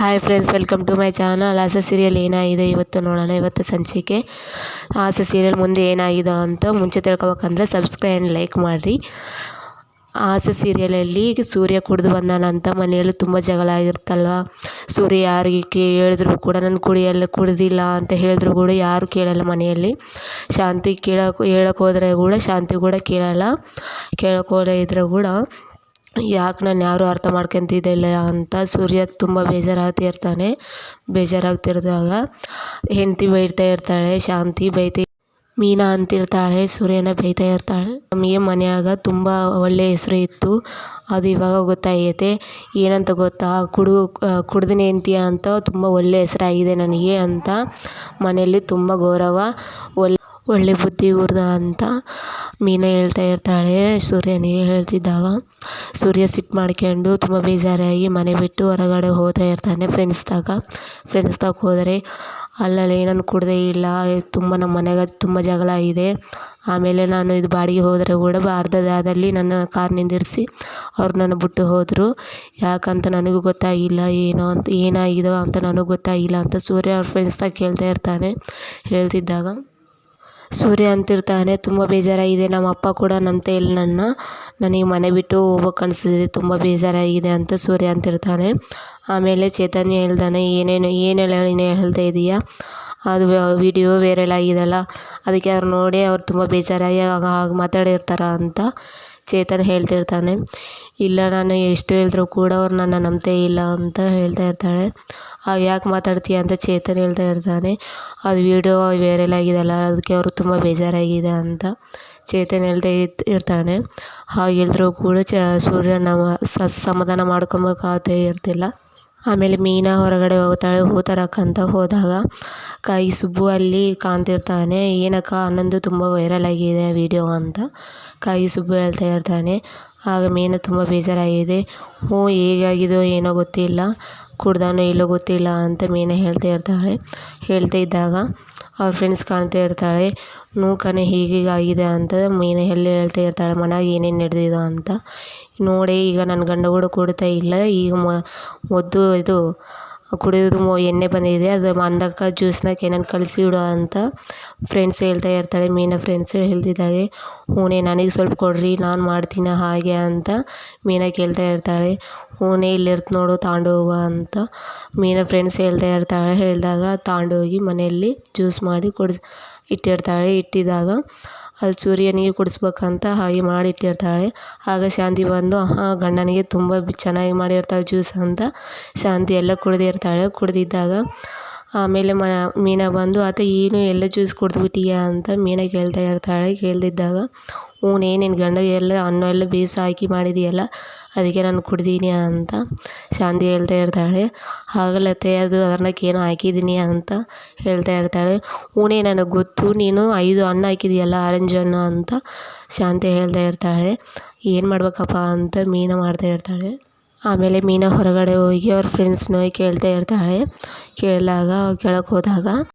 Hi friends welcome to my channel ಹಾಸ serial ಏನಾಗಿದೆ ಇವತ್ತು ನೋಡೋಣ. ಇವತ್ತು ಸಂಚಿಕೆ. ಹಾಸ ಸೀರಿಯಲ್ ಮುಂದೆ ಏನಾಗಿದೆ ಅಂತ ಮುಂಚೆ ತಿಳ್ಕೊಬೇಕಂದ್ರೆ ಸಬ್ಸ್ಕ್ರೈಬ್ ಆ್ಯಂಡ್ ಲೈಕ್ ಮಾಡಿರಿ. ಹಾಸ ಸೀರಿಯಲಲ್ಲಿ ಸೂರ್ಯ ಕುಡಿದು ಬಂದಾನಂತ ಮನೆಯಲ್ಲಿ ತುಂಬ ಜಗಳ ಆಗಿರ್ತಲ್ವ? ಸೂರ್ಯ ಯಾರಿಗೆ ಹೇಳಿದ್ರು ಕೂಡ ನಾನು ಕುಡಿಯಲ್ಲ, ಕುಡಿದಿಲ್ಲ ಅಂತ ಹೇಳಿದ್ರು ಕೂಡ ಯಾರು ಕೇಳಲ್ಲ ಮನೆಯಲ್ಲಿ. ಶಾಂತಿ ಕೇಳೋಕೆ, ಹೇಳೋಕೆ ಹೋದ್ರೆ ಕೂಡ, ಶಾಂತಿ ಕೂಡ ಕೇಳಲ್ಲ. ಕೇಳೋಕೆ ಇದ್ದರೆ ಕೂಡ ಯಾಕೆ ನಾನು ಯಾರು ಅರ್ಥ ಮಾಡ್ಕೊಂತಿದ್ದಿಲ್ಲ ಅಂತ ಸೂರ್ಯ ತುಂಬ ಬೇಜಾರಾಗ್ತಿರ್ತಾನೆ ಬೇಜಾರಾಗ್ತಿರಿದಾಗ ಹೆಂಡತಿ ಬೈತಾ ಇರ್ತಾಳೆ, ಶಾಂತಿ ಬೈತಿ ಮೀನಾ ಅಂತಿರ್ತಾಳೆ ಸೂರ್ಯನ ಬೈತಾ ಇರ್ತಾಳೆ. ನಮಗೆ ಮನೆಯಾಗ ತುಂಬ ಒಳ್ಳೆಯ ಹೆಸರು ಇತ್ತು. ಅದು ಇವಾಗ ಗೊತ್ತಾಗೈತೆ. ಏನಂತ ಗೊತ್ತಾ? ಕುಡು ಕುಡ್ದಿನ ಹೆಂಡ್ತಿ ಅಂತ ತುಂಬ ಒಳ್ಳೆಯ ಹೆಸರಾಗಿದೆ ನನಗೆ ಅಂತ. ಮನೆಯಲ್ಲಿ ತುಂಬ ಗೌರವ, ಒಳ್ಳೆ ಒಳ್ಳೆ ಬುದ್ಧಿ ಊರ್ದ ಅಂತ ಮೀನಾ ಹೇಳ್ತಾ ಇರ್ತಾಳೆ, ಸೂರ್ಯನಿಗೆ ಹೇಳ್ತಿದ್ದಾಗ. ಸೂರ್ಯ ಸಿಟ್ಟು ಮಾಡ್ಕೊಂಡು ತುಂಬ ಬೇಜಾರಾಗಿ ಮನೆ ಬಿಟ್ಟು ಹೊರಗಡೆ ಹೋಗ್ತಾ ಇರ್ತಾನೆ ಫ್ರೆಂಡ್ಸ್ದಾಗ ಫ್ರೆಂಡ್ಸ್ದಾಗ ಹೋದರೆ ಅಲ್ಲಲ್ಲಿ ಏನನ್ನು ಕುಡ್ದೇ ಇಲ್ಲ, ತುಂಬ ನಮ್ಮ ಮನೆಗೆ ತುಂಬ ಜಗಳ ಇದೆ. ಆಮೇಲೆ ನಾನು ಇದು ಬಾಡಿಗೆ ಹೋದರೆ ಕೂಡ ಅರ್ಧ ದಾರಿಯಲ್ಲಿ ನನ್ನ ಕಾರ್ ನಿಂದಿರಿಸಿ ಅವ್ರು ನನ್ನ ಬಿಟ್ಟು ಹೋದರು. ಯಾಕಂತ ನನಗೂ ಗೊತ್ತಾಗಿಲ್ಲ, ಏನೋ ಅಂತ ಏನಾಗಿದೋ ಅಂತ ನನಗೆ ಗೊತ್ತಾಗಿಲ್ಲ ಅಂತ ಸೂರ್ಯ ಅವ್ರ ಫ್ರೆಂಡ್ಸ್ದಾಗ ಕೇಳ್ತಾ ಇರ್ತಾನೆ, ಹೇಳ್ತಿದ್ದಾಗ. ಸೂರ್ಯ ಅಂತಿರ್ತಾನೆ, ತುಂಬ ಬೇಜಾರಾಗಿದೆ. ನಮ್ಮ ಅಪ್ಪ ಕೂಡ ನಂಬ್ತಾ ಇಲ್ಲ ನನ್ನ, ನನಗೆ ಮನೆ ಬಿಟ್ಟು ಹೋಗ್ಬೇಕು ಅನಿಸ್ತಿದೆ ತುಂಬ ಬೇಜಾರಾಗಿದೆ ಅಂತ ಸೂರ್ಯ ಅಂತಿರ್ತಾನೆ. ಆಮೇಲೆ ಚೈತನ್ಯ ಹೇಳ್ತಾನೆ ಏನೇನು, ಏನೆಲ್ಲ ನೀನು ಹೇಳ್ತಾ ಇದೀಯಾ? ಅದು ವಿಡಿಯೋ ವೈರಲ್ ಆಗಿದೆಯಲ್ಲ ಅದಕ್ಕೆ ಅವ್ರು ನೋಡಿ ಅವ್ರು ತುಂಬ ಬೇಜಾರಾಗಿ ಆಗ ಹಾಗೆ ಮಾತಾಡಿರ್ತಾರೆ ಅಂತ. ಚೇತನ್ ಹೇಳ್ತಿರ್ತಾನೆ. ಇಲ್ಲ, ನಾನು ಎಷ್ಟು ಹೇಳಿದ್ರು ಕೂಡ ಅವ್ರು ನನ್ನ ನಂಬ್ತೇ ಇಲ್ಲ ಅಂತ ಹೇಳ್ತಾ ಇರ್ತಾಳೆ. ಯಾಕೆ ಮಾತಾಡ್ತೀಯ ಅಂತ ಚೇತನ್ ಹೇಳ್ತಾ ಇರ್ತಾನೆ. ಅದು ವೀಡಿಯೋ ವೈರಲ್ ಆಗಿದೆಯಲ್ಲ ಅದಕ್ಕೆ ಅವ್ರಿಗೆ ತುಂಬ ಬೇಜಾರಾಗಿದೆ ಅಂತ ಚೇತನ್ ಹೇಳ್ತಾ ಇರ್ತಾನೆ. ಹಾಗೆ ಹೇಳಿದ್ರು ಕೂಡ ಚ, ಸೂರ್ಯ ನಮ್ಮ ಸಮಾಧಾನ ಮಾಡ್ಕೊಬೇಕಾಗೇ ಇರ್ತಿಲ್ಲ. ಆಮೇಲೆ ಮೀನಾ ಹೊರಗಡೆ ಹೋಗ್ತಾಳೆ ಹೂ ತರೋಕ್ಕಂತ ಹೋದಾಗ ಕೈ ಸುಬ್ಬು ಅಲ್ಲಿ ಕಾಣ್ತಿರ್ತಾನೆ. ಏನಕ್ಕ ಅನ್ನೊಂದು ತುಂಬ ವೈರಲ್ ಆಗಿದೆ ವೀಡಿಯೋ ಅಂತ. ಕೈ ಸುಬ್ಬು ಹೇಳ್ತಾ ಇರ್ತಾನೆ. ಆಗ ಮೀನಾ ತುಂಬ ಬೇಜಾರಾಗಿದೆ. ಹ್ಞೂ, ಹೇಗಾಗಿದೋ ಏನೋ ಗೊತ್ತಿಲ್ಲ. ಕುಡ್ದಾನೋ ಇಲ್ಲೋ ಗೊತ್ತಿಲ್ಲ ಅಂತ ಮೀನಾ ಹೇಳ್ತಾ ಇರ್ತಾಳೆ. ಹೇಳ್ತಾ ಇದ್ದಾಗ ಅವ್ರ ಫ್ರೆಂಡ್ಸ್ ಕಾಣ್ತಾ ಇರ್ತಾಳೆ ನೋ ಕಣೆ, ಹೀಗೀಗಾಗಿದೆ ಅಂತ ಮೀನಾ ಎಲ್ಲಿ ಹೇಳ್ತಾ ಇರ್ತಾಳೆ ಮನ್ಯಾಗ ಏನೇನು ನಡೆದಿದೆ ಅಂತ ನೋಡಿ, ಈಗ ನನ್ನ ಗಂಡ ಕೂಡ ಕುಡಿತಾ ಇಲ್ಲ, ಈಗ ಮ ಒದ್ದು ಇದು ಕುಡಿಯೋದು ಎಣ್ಣೆ ಬಂದಿದೆ. ಅದು ಮಂದಕ್ಕ ಜ್ಯೂಸ್ನಾಗ ಏನಾನ ಕಲಸಿ ಇಡು ಅಂತ ಫ್ರೆಂಡ್ಸ್ ಹೇಳ್ತಾ ಇರ್ತಾಳೆ. ಮೀನಾ ಫ್ರೆಂಡ್ಸ್ ಹೇಳ್ತಿದ್ದಾಗೆ ಹ್ಞೂನೇ ನನಗೆ ಸ್ವಲ್ಪ ಕೊಡಿರಿ, ನಾನು ಮಾಡ್ತೀನಿ ಹಾಗೆ ಅಂತ ಮೀನಾ ಕೇಳ್ತಾ ಇರ್ತಾಳೆ. ಹ್ಞೂನೇ ಇಲ್ಲಿರ್ತ ನೋಡು, ತಾಂಡು ಹೋಗು ಅಂತ ಮೀನಾ ಫ್ರೆಂಡ್ಸ್ ಹೇಳ್ತಾ ಇರ್ತಾಳೆ. ಹೇಳಿದಾಗ ಹೋಗಿ ಮನೆಯಲ್ಲಿ ಜ್ಯೂಸ್ ಮಾಡಿ ಕುಡಿಸಿ, ಇಟ್ಟಿರ್ತಾಳೆ. ಇಟ್ಟಿದಾಗ ಅಲ್ಲಿ ಸೂರ್ಯನಿಗೆ ಕುಡಿಸ್ಬೇಕಂತ ಹಾಗೆ ಮಾಡಿಟ್ಟಿರ್ತಾಳೆ. ಆಗ ಶಾಂತಿ ಬಂದು ಹಾಂ ಗಂಡನಿಗೆ ತುಂಬ ಚೆನ್ನಾಗಿ ಮಾಡಿರ್ತಾಳೆ, ಜ್ಯೂಸ್ ಅಂತ ಶಾಂತಿ ಎಲ್ಲ ಕುಡಿದಿರ್ತಾಳೆ. ಕುಡ್ದಿದ್ದಾಗ ಆಮೇಲೆ ಮ, ಮೀನಾ ಬಂದು, ಆತ ಏನು ಎಲ್ಲ ಜ್ಯೂಸ್ ಕುಡ್ದುಬಿಟ್ಟೀಯ? ಅಂತ ಮೀನಾ ಕೇಳ್ತಾ ಇರ್ತಾಳೆ. ಕೇಳ್ದಿದ್ದಾಗ, ಹ್ಞೂ ನಿನ್ನ ಗಂಡ ಎಲ್ಲ ಅನ್ನ ಎಲ್ಲ ಬೇಯಿಸಿ ಹಾಕಿ ಮಾಡಿದೀಯಲ್ಲ, ಅದಕ್ಕೆ ನಾನು ಕುಡ್ದೀನಿ ಅಂತ ಶಾಂತಿ ಹೇಳ್ತಾ ಇರ್ತಾಳೆ. ಆಗಲತ್ತೆ ಅದು ಅದನ್ನ ಏನೋ ಹಾಕಿದ್ದೀನಿ ಅಂತ ಹೇಳ್ತಾ ಇರ್ತಾಳೆ. ಹ್ಞೂನೇ, ನನಗೆ ಗೊತ್ತು, ನೀನು ಐದು ಅನ್ನ ಹಾಕಿದೆಯಲ್ಲ, ಆರೆಂಜ್ ಹಣ್ಣು ಅಂತ ಶಾಂತಿ ಹೇಳ್ತಾ ಇರ್ತಾಳೆ. ಏನು ಮಾಡ್ಬೇಕಪ್ಪ? ಅಂತ ಮೀನಾ ಮಾಡ್ತಾ ಇರ್ತಾಳೆ. ಆಮೇಲೆ ಮೀನಾ ಹೊರಗಡೆ ಹೋಗಿ ಅವ್ರ ಫ್ರೆಂಡ್ಸ್ನ ಹೋಗಿ ಕೇಳ್ತಾ ಇರ್ತಾಳೆ. ಕೇಳಿದಾಗ ಕೇಳಕ್ಕೆ ಹೋದಾಗ